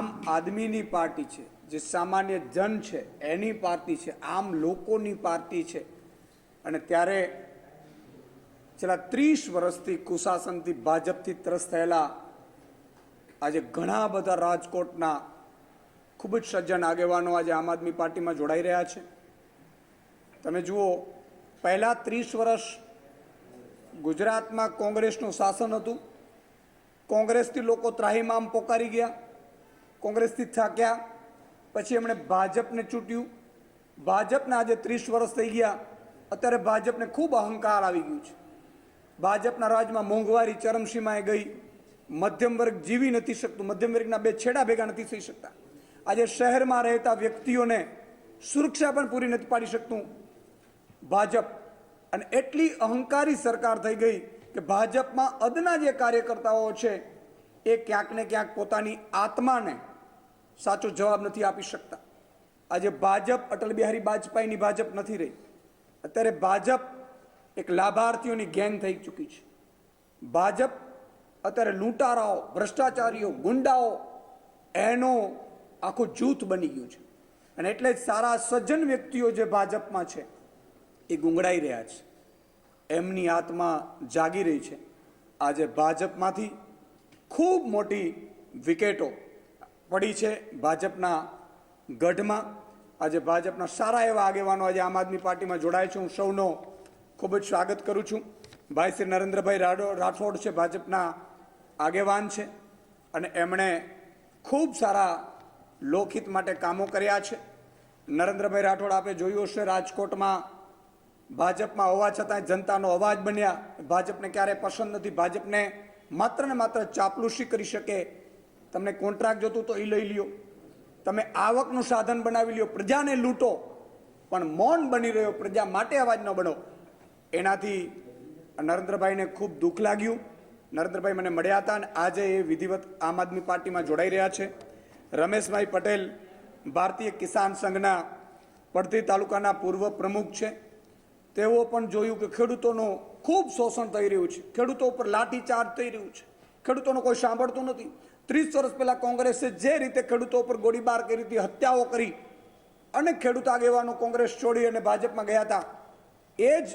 આમ આદમીની પાર્ટી છે, જે સામાન્ય જન છે, એની પાર્ટી છે, આમ લોકોની પાર્ટી છે. અને ત્યારે છેલ્લા ત્રીસ વર્ષથી કુશાસનથી ભાજપથી ત્રસ્ત થયેલા આજે ઘણા બધા રાજકોટના ખૂબ જ સજ્જન આગેવાનો આજે આમ આદમી પાર્ટીમાં જોડાઈ રહ્યા છે. તમે જુઓ, પહેલાં ત્રીસ વર્ષ ગુજરાતમાં કોંગ્રેસનું શાસન હતું. કોંગ્રેસથી લોકો ત્રાહીમામ પોકારી ગયા. કોંગ્રેસથી થાક્યા. પછી એમણે ભાજપને ચૂંટ્યું. ભાજપને આજે ત્રીસ વર્ષ થઈ ગયા. અત્યારે ભાજપને ખૂબ અહંકાર આવી ગયું છે. ભાજપના રાજમાં મોંઘવારી, ચરમસીમાએ ગઈ. મધ્યમ વર્ગ જીવી નથી શકતું. મધ્યમ વર્ગના બે છેડા ભેગા નથી થઈ શકતા. આજે શહેરમાં રહેતા વ્યક્તિઓને સુરક્ષા પણ પૂરી નથી પાડી શકતું. ભાજપ અને એટલી અહંકારી સરકાર થઈ ગઈ કે ભાજપમાં અદના જે કાર્યકર્તાઓ છે, એ ક્યાંક ને ક્યાંક પોતાની આત્માને સાચો જવાબ નથી આપી શકતા. આજે ભાજપ, અટલ બિહારી વાજપેયીની ભાજપ નથી રહી. અત્યારે ભાજપ એક લાભાર્થીઓની ગેંગ થઈ ચૂકી છે. ભાજપ અત્યારે લૂંટારાઓ, ભ્રષ્ટાચારીઓ, ગુંડાઓ, એનો આખું જૂથ બની ગયું છે. અને એટલે જ સારા સજ્જન વ્યક્તિઓ જે ભાજપમાં છે, એ ગુંગળાઈ રહ્યા છે. એમની આત્મા જાગી રહી છે. આજે ભાજપમાંથી ખૂબ મોટી વિકેટો પડી છે ભાજપના ગઢમાં. આજે ભાજપના સારા એવા આગેવાનો આજે આમ આદમી પાર્ટીમાં જોડાય છે. હું સૌનો ખૂબ જ સ્વાગત કરું છું. ભાઈ શ્રી નરેન્દ્રભાઈ રાઠો રાઠોડ છે ભાજપના આગેવાન છે અને એમણે ખૂબ સારા લોકહિત માટે કામો કર્યા છે. નરેન્દ્રભાઈ રાઠોડ આપે જોયું હશે, રાજકોટમાં ભાજપમાં હોવા છતાં જનતાનો અવાજ બન્યા. ભાજપને ક્યારેય પસંદ નથી. ભાજપને માત્ર ને માત્ર ચાપલુસી કરી શકે તમને કોન્ટ્રાક્ટ જોતું તો એ લઈ લ્યો. તમે આવકનું સાધન બનાવી લ્યો, પ્રજાને લૂંટો. પણ મૌન બની રહ્યો, પ્રજા માટે અવાજ ન બનો. એનાથી નરેન્દ્રભાઈને ખૂબ દુઃખ લાગ્યું. નરેન્દ્રભાઈ મને મળ્યા હતા અને આજે એ વિધિવત આમ આદમી પાર્ટીમાં જોડાઈ રહ્યા છે. રમેશભાઈ પટેલ ભારતીય કિસાન સંઘના પડતી તાલુકાના પૂર્વ પ્રમુખ છે. તેઓ પણ જોયું કે ખેડૂતોનું ખૂબ શોષણ થઈ રહ્યું છે. ખેડૂતો ઉપર લાઠીચાર્જ થઈ રહ્યું છે. ખેડૂતોનું કોઈ સાંભળતું નથી. ત્રીસ વર્ષ પહેલા કોંગ્રેસે જે રીતે ખેડૂતો ઉપર ગોળીબાર કરી હતી, હત્યાઓ કરી અને ખેડૂત આગેવાનો કોંગ્રેસ છોડી અને ભાજપમાં ગયા હતા, એ જ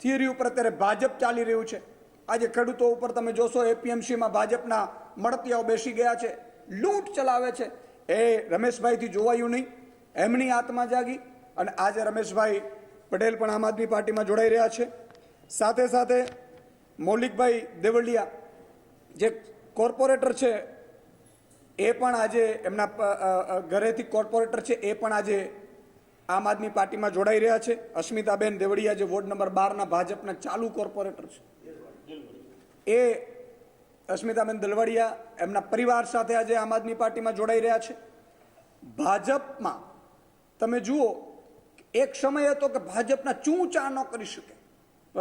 થિયરી ઉપર અત્યારે ભાજપ ચાલી રહ્યું છે. આજે ખેડૂતો ઉપર તમે જોશો એપીએમસીમાં ભાજપના મળતિયાઓ બેસી ગયા છે, લૂંટ ચલાવે છે. એ રમેશભાઈથી જોવાયું નહીં, એમની આત્મા જાગી અને આજે રમેશભાઈ પટેલ પણ આમ આદમી પાર્ટીમાં જોડાઈ રહ્યા છે. સાથે સાથે મૌલિકભાઈ દેવળિયા, જે કોર્પોરેટર છે, એ પણ આજે એમના ઘરેથી કોર્પોરેટર છે, એ પણ આજે આમ આદમી પાર્ટીમાં જોડાઈ રહ્યા છે. અસ્મિતાબેન દેવડિયા જે વોર્ડ નંબર બારના ભાજપના ચાલુ કોર્પોરેટર છે. એ અસ્મિતાબેન દલવડિયા એમના પરિવાર સાથે આજે આમ આદમી પાર્ટીમાં જોડાઈ રહ્યા છે. ભાજપમાં, તમે જુઓ, એક સમય હતો કે ભાજપના ચૂંચા ન કરી શકે.